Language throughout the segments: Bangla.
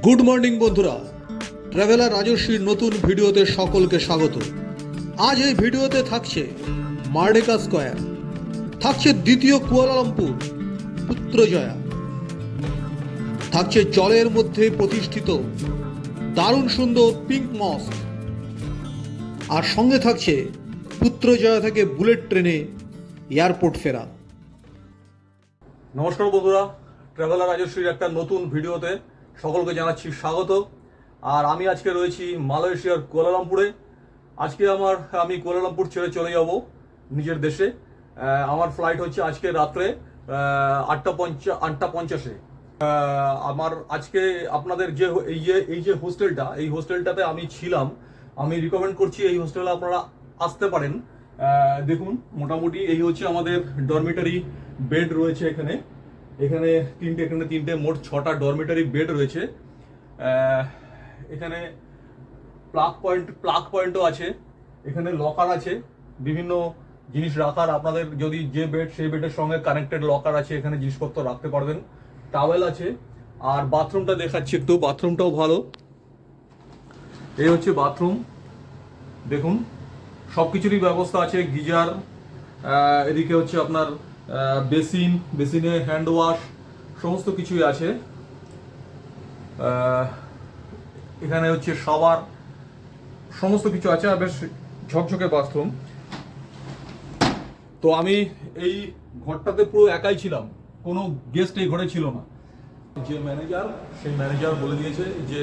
গুড মর্নিং বন্ধুরা। ট্রাভেলার রাজস্বীর নতুন ভিডিওতে সকলকে স্বাগত। আজ এই ভিডিওতে থাকছে মার্ডেকা স্কোয়ার। থাকছে দ্বিতীয় কুয়ালালামপুর, পুত্রজয়া। থাকছে জলের মধ্যে প্রতিষ্ঠিত দারুণ সুন্দর পিঙ্ক মস্ক আর সঙ্গে থাকছে পুত্রজয়া থেকে বুলেট ট্রেনে এয়ারপোর্ট ফেরা। নমস্কার বন্ধুরা। ট্রাভেলার রাজস্বীর একটা নতুন ভিডিওতে সকলকে জানাচ্ছি স্বাগত। আর আমি আজকে রয়েছি মালয়েশিয়ার কুয়ালালামপুরে। আজকে আমার, আমি কুয়ালালামপুর ছেড়ে চলে যাব নিজের দেশে। আমার ফ্লাইট হচ্ছে আজকে রাত্রে আটটা পঞ্চা, আটটা পঞ্চাশে। আমার আজকে আপনাদের যে, এই যে এই যে হোস্টেলটা, এই হোস্টেলটাতে আমি ছিলাম। আমি রিকমেন্ড করছি এই হোস্টেলে আপনারা আসতে পারেন। দেখুন, মোটামুটি এই হচ্ছে আমাদের ডরমিটারি বেড রয়েছে এখানে। এখানে তিনটে এখানে তিনটে, মোট ছটা ডরমিটারি বেড রয়েছে। এখানে প্লাগ পয়েন্ট প্লাগ পয়েন্টও আছে। এখানে লকার আছে। বিভিন্ন জিনিস রাখার আপনাদের যদি যে বেড সেই বেডের সঙ্গে কানেক্টেড লকার আছে, এখানে জিনিসপত্র রাখতে পারবেন। টাওয়েল আছে। আর বাথরুমটা দেখাচ্ছি একটু বাথরুমটাও ভালো। এই হচ্ছে বাথরুম দেখুন সব কিছুরই ব্যবস্থা আছে, গিজার। এদিকে হচ্ছে আপনার বেসিন, বেসিনে হ্যান্ড ওয়াশ, সমস্ত কিছুই আছে। এখানে হচ্ছে সাবার সমস্ত কিছু আছে আর বেশ ঝকঝকে বাথরুম। তো আমি এই ঘরটাতে পুরো একাই ছিলাম, কোনো গেস্ট এই ঘরে ছিল না। যে ম্যানেজার, সেই ম্যানেজার বলে দিয়েছে যে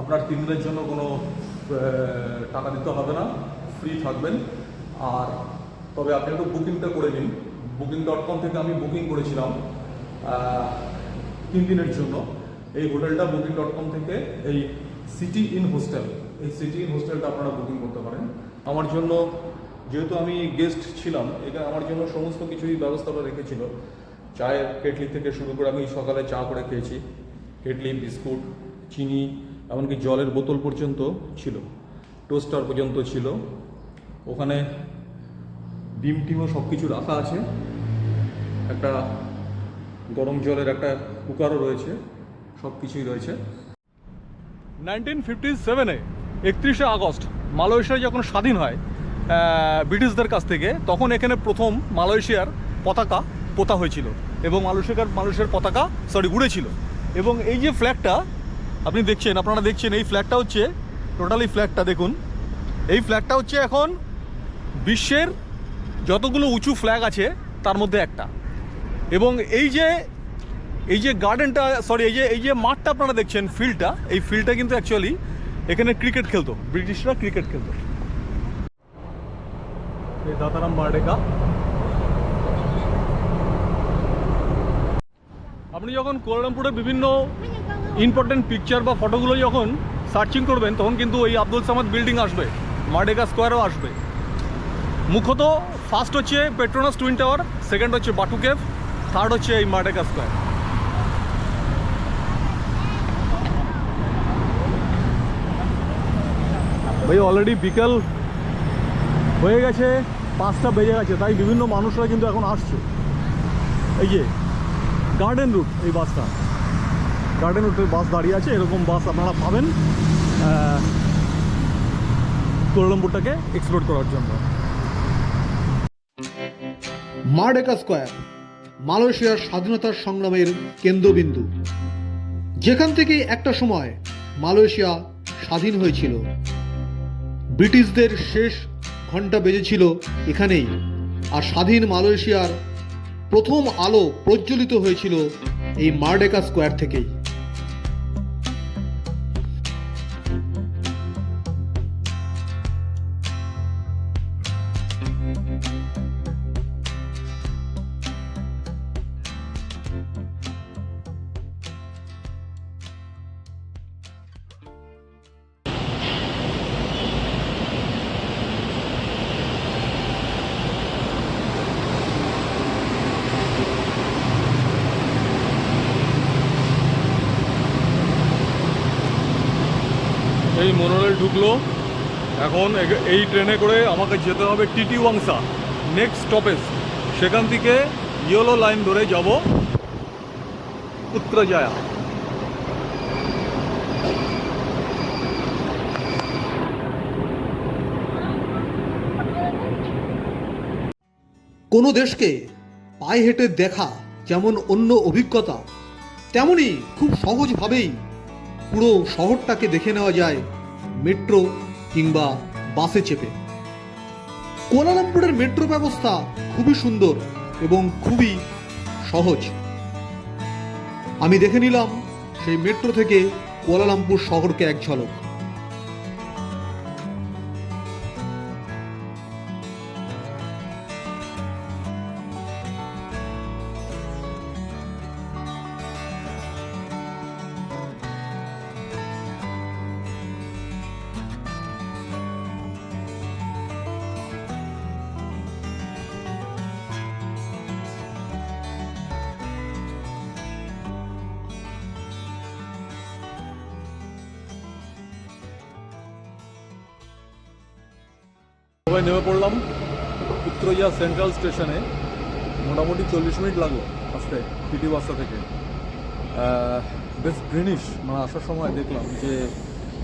আপনার তিন দিনের জন্য কোনো টাকা দিতে হবে না, ফ্রি থাকবেন। আর তবে আপনি একটু বুকিংটা করে নিন। বুকিং ডট কম থেকে আমি বুকিং করেছিলাম তিন দিনের জন্য। এই হোটেলটা বুকিং ডট কম থেকে এই সিটি ইন হোস্টেল এই সিটি ইন হোস্টেলটা আপনারা বুকিং করতে পারেন। আমার জন্য, যেহেতু আমি গেস্ট ছিলাম, এটা আমার জন্য সমস্ত কিছুই ব্যবস্থা করে রেখেছিল। চায়ের কেটলি থেকে শুরু করে আমি সকালে চা করে খেয়েছি। কেটলি, বিস্কুট, চিনি, এমনকি জলের বোতল পর্যন্ত ছিল। টোস্টার পর্যন্ত ছিল। ওখানে ডিম টিমও সব কিছু রাখা আছে। একটা গরম জলের একটা কুকারও রয়েছে সব কিছুই রয়েছে। নাইনটিন ফিফটি সেভেনে একত্রিশে আগস্ট মালয়েশিয়া যখন স্বাধীন হয় ব্রিটিশদের কাছ থেকে, তখন এখানে প্রথম মালয়েশিয়ার পতাকা পোতা হয়েছিল এবং মালয়েশিয়ার মানুষের পতাকা সরি উড়েছিল। এবং এই যে ফ্ল্যাগটা আপনি দেখছেন, আপনারা দেখছেন, এই ফ্ল্যাগটা হচ্ছে টোটালি ফ্ল্যাগটা দেখুন। এই ফ্ল্যাগটা হচ্ছে এখন বিশ্বের যতগুলো উঁচু ফ্ল্যাগ আছে, তার মধ্যে একটা। এবং এই যে এই যে গার্ডেনটা সরি এই যে এই যে মাঠটা আপনারা দেখছেন ফিল্ডটা এই ফিল্ডটা কিন্তু অ্যাকচুয়ালি এখানে ক্রিকেট খেলতো, ব্রিটিশরা ক্রিকেট খেলতো। দাতারাম বার্ডেকা। আপনি যখন কোয়ালালামপুরে বিভিন্ন ইম্পর্টেন্ট পিকচার বা ফটোগুলো যখন সার্চিং করবেন, তখন কিন্তু এই আব্দুল সামাদ বিল্ডিং আসবে মার্ডেকা স্কোয়ারও আসবে। মুখ্যত ফার্স্ট হচ্ছে পেট্রোনাস টুইন টাওয়ার সেকেন্ড হচ্ছে বাটু কেভ থার্ড হচ্ছে এই মার্ডেকা স্কোয়ার ভাই অলরেডি বিকেল হয়ে গেছে পাঁচটা বেজে গেছে তাই বিভিন্ন মানুষরা কিন্তু এখন আসছে। এই যে গার্ডেন রুট এই বাসটা। গার্ডেন রুটের বাস দাঁড়িয়ে আছে এরকম বাস আপনারা পাবেন আহ, কোলালামপুরটাকে এক্সপ্লোর করার জন্য। মার্ডেকা স্কোয়ার, মালয়েশিয়ার স্বাধীনতার সংগ্রামের কেন্দ্রবিন্দু। যেখান থেকে একটা সময় মালয়েশিয়া স্বাধীন হয়েছিল। ব্রিটিশদের শেষ ঘণ্টা বেজেছিল এখানেই, আর স্বাধীন মালয়েশিয়ার প্রথম আলো প্রজ্বলিত হয়েছিল এই মার্ডেকা স্কোয়ার থেকেই। ঢুকলো। এখন এই ট্রেনে করে আমাকে যেতে হবে টিটি ওয়াংসা নেক্সট স্টপেজ সেখান থেকে ইয়েলো লাইন ধরে যাব উত্তরাজায়া কোনো দেশকে পায়ে হেঁটে দেখা যেমন অন্য অভিজ্ঞতা তেমনই খুব সহজভাবেই পুরো শহরটাকে দেখে নেওয়া যায়। মেট্রো কিংবা বাসে চেপে। কোলালামপুরের মেট্রো ব্যবস্থা খুবই সুন্দর এবং খুবই সহজ। আমি দেখে নিলাম সেই মেট্রো থেকে কোলালামপুর শহরকে এক ঝলক। সবাই নেমে পড়লাম উত্তরইয়া সেন্ট্রাল স্টেশনে। মোটামুটি চল্লিশ মিনিট লাগল আসতে টিটি বাসটা থেকে। বেশ গ্রিনিশ মানে আসার সময় দেখলাম যে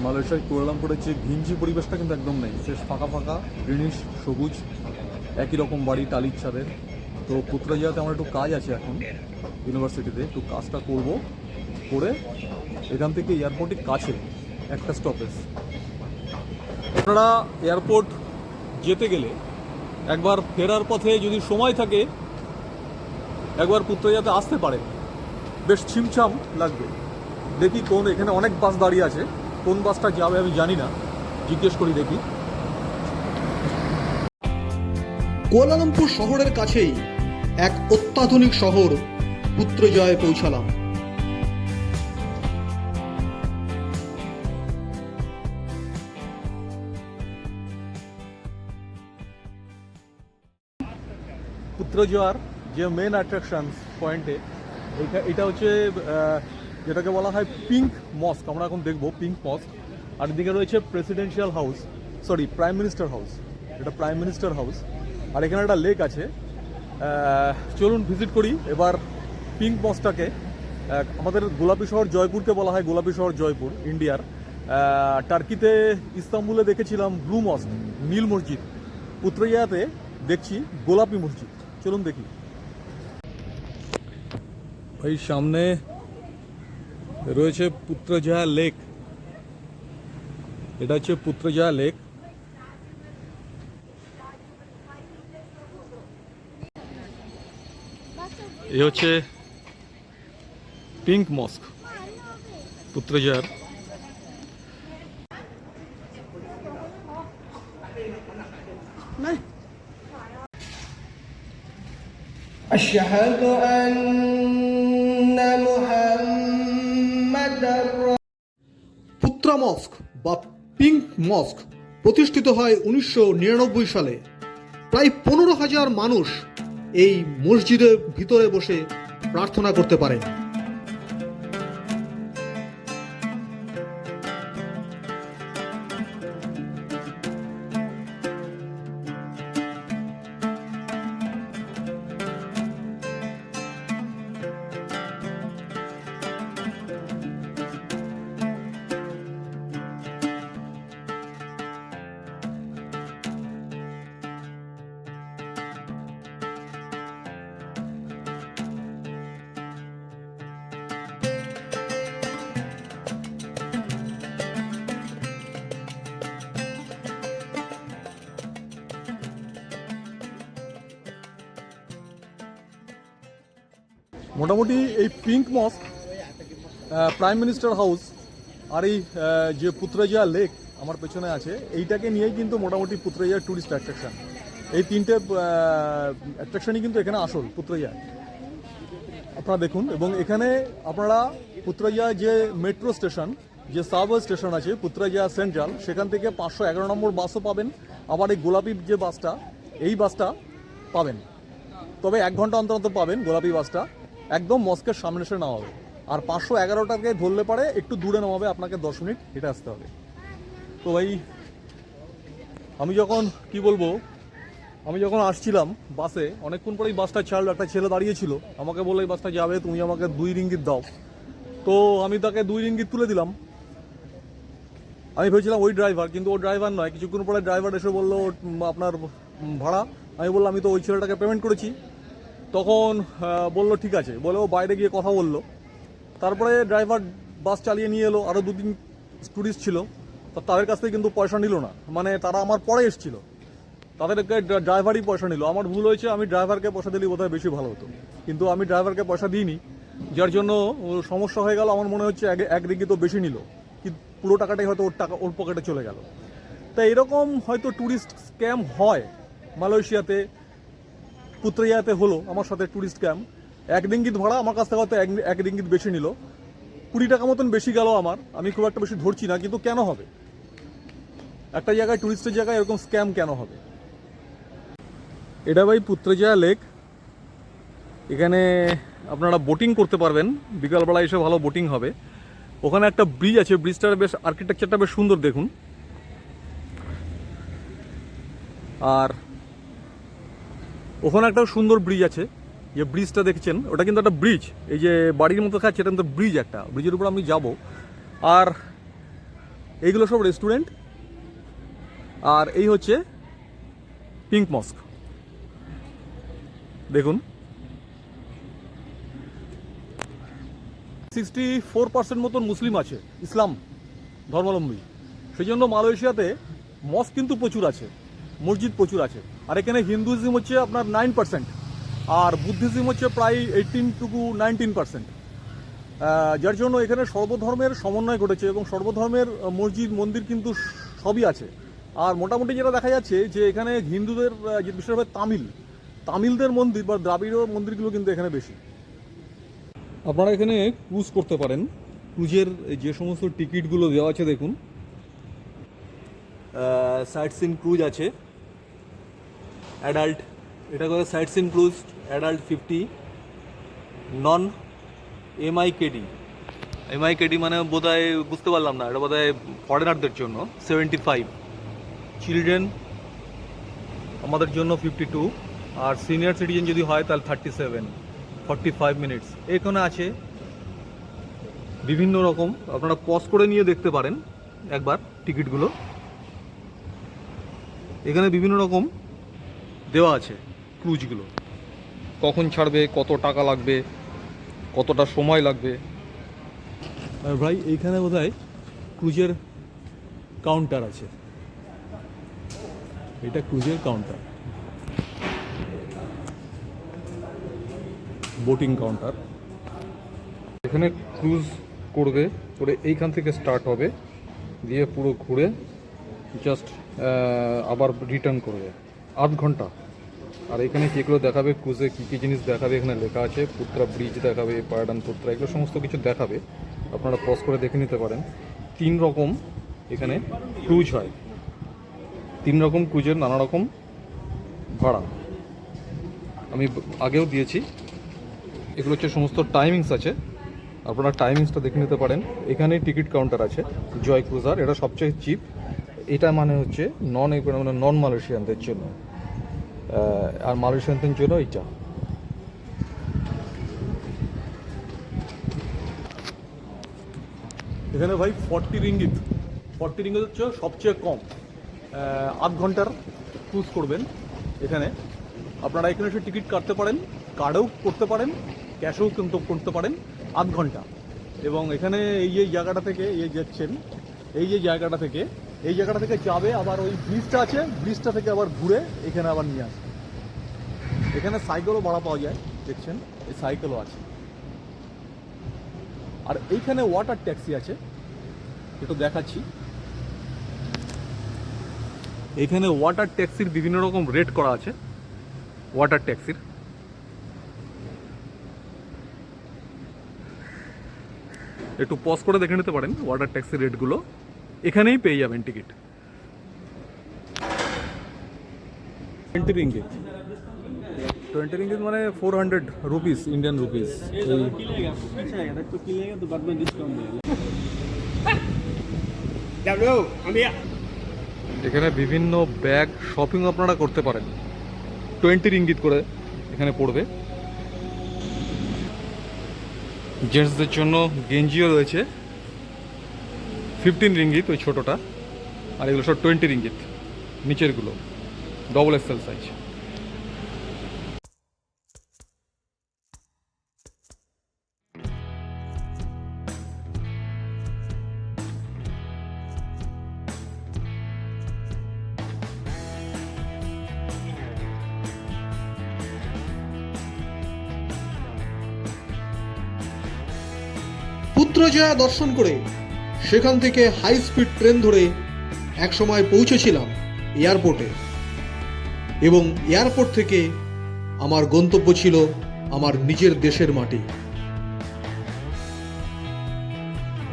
মালয়েশিয়ায় কুয়ালালামপুরের যে ঘিঞ্জি পরিবেশটা কিন্তু একদম নেই। বেশ ফাঁকা ফাঁকা গ্রিনিশ সবুজ, একই রকম বাড়ি টালির ছাদের। তো পুত্রজিয়াতে আমার একটু কাজ আছে এখন ইউনিভার্সিটিতে, একটু কাজটা করব করে এখান থেকে এয়ারপোর্টের কাছে একটা স্টপেজ আপনারা এয়ারপোর্ট যেতে গেলে একবার ফেরার পথে যদি সময় থাকে, একবার পুত্রজাতে আসতে পারে। বেশ ছিমছাম লাগবে। দেখি কোন, এখানে অনেক বাস দাঁড়িয়ে আছে। কোন বাসটা যাবে আমি জানি না। জিজ্ঞেস করি, দেখি। কুয়ালালামপুর শহরের কাছেই এক অত্যাধুনিক শহর পুত্রজয়ে পৌঁছালাম। পুত্রজোয়ার যে মেন অ্যাট্রাকশন পয়েন্টে এটা এটা হচ্ছে যেটাকে বলা হয় পিঙ্ক মস্ক আমরা এখন দেখব পিঙ্ক মস্ক আর এদিকে রয়েছে presidential house sorry prime minister house এটা প্রাইম মিনিস্টার হাউস আর এখানে একটা লেক আছে চলুন ভিজিট করি, এবার পিঙ্ক মস্কটাকে আমাদের গোলাপি শহর জয়পুরকে বলা হয় গোলাপি শহর জয়পুর ইন্ডিয়ার টার্কিতে ইস্তাম্বুলে দেখেছিলাম ব্লু মস্ক নীল মসজিদ পুত্রইয়াতে দেখছি গোলাপি মসজিদ। চলুন দেখি। ভাই, সামনে রয়েছে পুত্রজয়া লেক। এটা হচ্ছে পুত্রজয়া লেক। এ হচ্ছে পিঙ্ক মস্ক, পুত্রজয়ার। أشهد أن محمدا পুত্রা মস্ক বা পিঙ্ক মস্ক প্রতিষ্ঠিত হয় উনিশশো নিরানব্বই সালে প্রায় পনেরো হাজার মানুষ এই মসজিদের ভিতরে বসে প্রার্থনা করতে পারেন মোটামুটি এই pink mosque prime minister house আর এই যে পুত্রজিয়া লেক আমার পেছনে আছে, এইটাকে নিয়েই কিন্তু মোটামুটি পুত্রজিয়ার ট্যুরিস্ট অ্যাট্রাকশন এই তিনটে অ্যাট্রাকশনই কিন্তু এখানে আসল পুত্রজিয়া আপনারা দেখুন, এবং এখানে আপনারা পুত্রজিয়া যে মেট্রো স্টেশন যে সাবওয়ে স্টেশন আছে পুত্রজিয়া সেন্ট্রাল সেখান থেকে পাঁচশো এগারো নম্বর বাসও পাবেন। আবার এই গোলাপি যে বাসটা এই বাসটা পাবেন। তবে এক ঘণ্টা অন্তর অন্তর পাবেন গোলাপি বাসটা একদম মস্কের সামনে এসে নামাবে। আর পাঁচশো এগারোটাকে ধরলে পারে, একটু দূরে নামাবে আপনাকে দশ মিনিট, হেঁটে আসতে হবে। তো ভাই, আমি যখন, কি বলব, আমি যখন আসছিলাম বাসে, অনেকক্ষণ পরেই বাসটা ছাড়লো, একটা ছেলে দাঁড়িয়েছিল। আমাকে বলে এই বাসটা যাবে, তুমি আমাকে দুই রিঙ্গিত দাও। তো আমি তাকে দুই রিঙ্গিত তুলে দিলাম। আমি ভেবেছিলাম ওই ড্রাইভার, কিন্তু ও ড্রাইভার নয়। কিছুক্ষণ পরে ড্রাইভার এসে বলল আপনার ভাড়া। আমি বললাম, আমি তো ওই ছেলেটাকে পেমেন্ট করেছি। তখন বলল, ঠিক আছে। বলে ও বাইরে গিয়ে কথা বলল। তারপরে ড্রাইভার বাস চালিয়ে নিয়ে এলো। আরও দু তিন ট্যুরিস্ট ছিল। তা তাদের কাছ থেকে কিন্তু পয়সা নিল না। মানে তারা আমার পরে এসেছিল। তাদেরকে ড্রা- ড্রাইভারই পয়সা নিল। আমার ভুল হয়েছে, আমি ড্রাইভারকে পয়সা দিলে বোধহয় বেশি ভালো হতো। কিন্তু আমি ড্রাইভারকে পয়সা দিইনি। যার জন্য সমস্যা হয়ে গেল। আমার মনে হচ্ছে এক তো বেশি নিল। কিন্তু পুরো টাকাটাই হয়তো ওর টাকা, ওর পকেটে চলে গেল। তা এরকম হয়তো ট্যুরিস্ট স্ক্যাম হয় মালয়েশিয়াতে। পুত্রিয়াতে হলো আমার সাথে ট্যুরিস্ট ক্যাম্প এক রিঙ্গিত ভাড়া আমার কাছ থেকে হয়তো এক রিঙ্গিত বেশি নিল। কুড়ি টাকা মতন বেশি গেল আমার। আমি খুব একটা বেশি ধরছি না, কিন্তু কেন হবে? একটা জায়গায় টুরিস্টের জায়গায় এরকম স্ক্যাম কেন হবে? এটা ভাই পুত্রজয়া লেক এখানে আপনারা বোটিং করতে পারবেন। বিকালবেলা এসে ভালো বোটিং হবে। ওখানে একটা ব্রিজ আছে। ব্রিজটার বেশ আর্কিটেকচারটা বেশ সুন্দর দেখুন। আর ওখানে একটা সুন্দর ব্রিজ আছে। যে ব্রিজটা দেখছেন, ওটা কিন্তু একটা ব্রিজ এই যে বাড়ির মতো খাচ্ছে, এটা কিন্তু ব্রিজ একটা। ব্রিজের উপর আমি যাব। আর এইগুলো সব রেস্টুরেন্ট আর এই হচ্ছে পিঙ্ক মস্ক দেখুন। সিক্সটি ফোর পার্সেন্ট মতন মুসলিম আছে, ইসলাম, ধর্মাবলম্বী। সেই জন্য মালয়েশিয়াতে মস্ক কিন্তু প্রচুর আছে, মসজিদ প্রচুর আছে। আর এখানে হিন্দুইজম হচ্ছে আপনার নাইন পার্সেন্ট আর বুদ্ধিজম হচ্ছে প্রায় এইটিন টুকু নাইনটিন পার্সেন্ট যার জন্য এখানে সর্বধর্মের সমন্বয় ঘটেছে এবং সর্বধর্মের মসজিদ, মন্দির কিন্তু সবই আছে। আর মোটামুটি যেটা দেখা যাচ্ছে যে এখানে হিন্দুদের যে বিশেষভাবে তামিল, তামিলদের মন্দির বা দ্রাবিড় মন্দিরগুলো কিন্তু এখানে বেশি। আপনারা এখানে ক্রুজ করতে পারেন। ক্রুজের যে সমস্ত টিকিটগুলো দেওয়া আছে দেখুন। সাইট সিন ক্রুজ আছে। অ্যাডাল্ট এটা করে sightseeing cruise adult fifty non M I K D M I K D মানে বোধহয় বুঝতে পারলাম না, এটা বোধহয় ফরেনারদের জন্য সেভেন্টি ফাইভ চিলড্রেন আমাদের জন্য ফিফটি টু আর সিনিয়র সিটিজেন যদি হয় তাহলে thirty seven forty five minutes এখানে আছে বিভিন্ন রকম, আপনারা পজ করে নিয়ে দেখতে পারেন, একবার টিকিটগুলো। এখানে বিভিন্ন রকম দেওয়া আছে ক্রুজগুলো। কখন ছাড়বে কত টাকা লাগবে কতটা সময় লাগবে? আর ভাই এইখানে বোধ হয় ক্রুজের কাউন্টার আছে। এটা ক্রুজের কাউন্টার বোটিং কাউন্টার এখানে ক্রুজ করবে করে এইখান থেকে স্টার্ট হবে দিয়ে পুরো ঘুরে জাস্ট আবার রিটার্ন করবে। আধ ঘণ্টা। আর এখানে যেগুলো দেখাবে ক্রুজে কী কী জিনিস দেখাবে, এখানে লেখা আছে, পুত্রা ব্রিজ দেখাবে পায়ডান পুত্রা, এগুলো সমস্ত কিছু দেখাবে। আপনারা পজ করে দেখে নিতে পারেন। তিন রকম এখানে ক্রুজ হয়। তিন রকম ক্রুজের নানা রকম ভাড়া। আমি আগেও দিয়েছি। এগুলো হচ্ছে সমস্ত টাইমিংস আছে। আপনারা টাইমিংসটা দেখে নিতে পারেন। এখানে টিকিট কাউন্টার আছে, জয় ক্রুজার এটা সবচেয়ে চিপ এটা মানে হচ্ছে নন মানে নন মালয়েশিয়ানদের জন্য। আর মালয়েশিয়ানদের জন্য এইটা। এখানে ভাই ফর্টি রিঙ্গিত ফর্টি রিঙ্গিত হচ্ছে সবচেয়ে কম। আধ ঘণ্টার ক্রুজ করবেন এখানে। আপনারা এখানে এসে টিকিট কাটতে পারেন কার্ডেও করতে পারেন ক্যাশেও কিন্তু করতে পারেন আধ ঘণ্টা। এবং এখানে এই যে জায়গাটা থেকে এই যাচ্ছেন, এই যে জায়গাটা থেকে, এই জায়গাটা থেকে যাবে আবার ওই ব্রিজটা আছে ব্রিজটা থেকে আবার ঘুরে এখানে আবার নিয়ে আসবে এখানে সাইকেলও ভাড়া পাওয়া যায়, দেখছেন? এই সাইকেলও আছে। আর এইখানে ওয়াটার ট্যাক্সি আছে, একটু দেখাচ্ছি। এখানে ওয়াটার ট্যাক্সির বিভিন্ন রকম রেট করা আছে ওয়াটার ট্যাক্সির একটু পজ করে দেখে নিতে পারেন ওয়াটার ট্যাক্সির রেটগুলো এখানেই পেয়ে যাবেন ticket twenty ringgit twenty ringgit মানে four hundred rupees Indian rupees. এখানে বিভিন্ন ব্যাগ শপিং আপনারা করতে পারেন। টোয়েন্টি রিঙ্গিত করে এখানে পড়বে। জেন্টসদের জন্য গেঞ্জিও রয়েছে। ফিফটিন রিঙ্গিত ওই ছোটোটা। আর এগুলো সব টোয়েন্টি রিঙ্গিত নিচেরগুলো। ডবল এক্সেল সাইজ পুত্রজয়া দর্শন করে সেখান থেকে হাই স্পিড ট্রেন ধরে একসময় পৌঁছেছিলাম এয়ারপোর্টে এবং এয়ারপোর্ট থেকে আমার গন্তব্য ছিল আমার নিজের দেশের মাটি।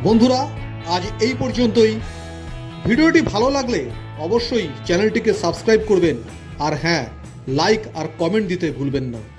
বন্ধুরা, আজ এই পর্যন্তই। ভিডিওটি ভালো লাগলে অবশ্যই চ্যানেলটিকে সাবস্ক্রাইব করবেন। আর হ্যাঁ লাইক আর কমেন্ট দিতে ভুলবেন না।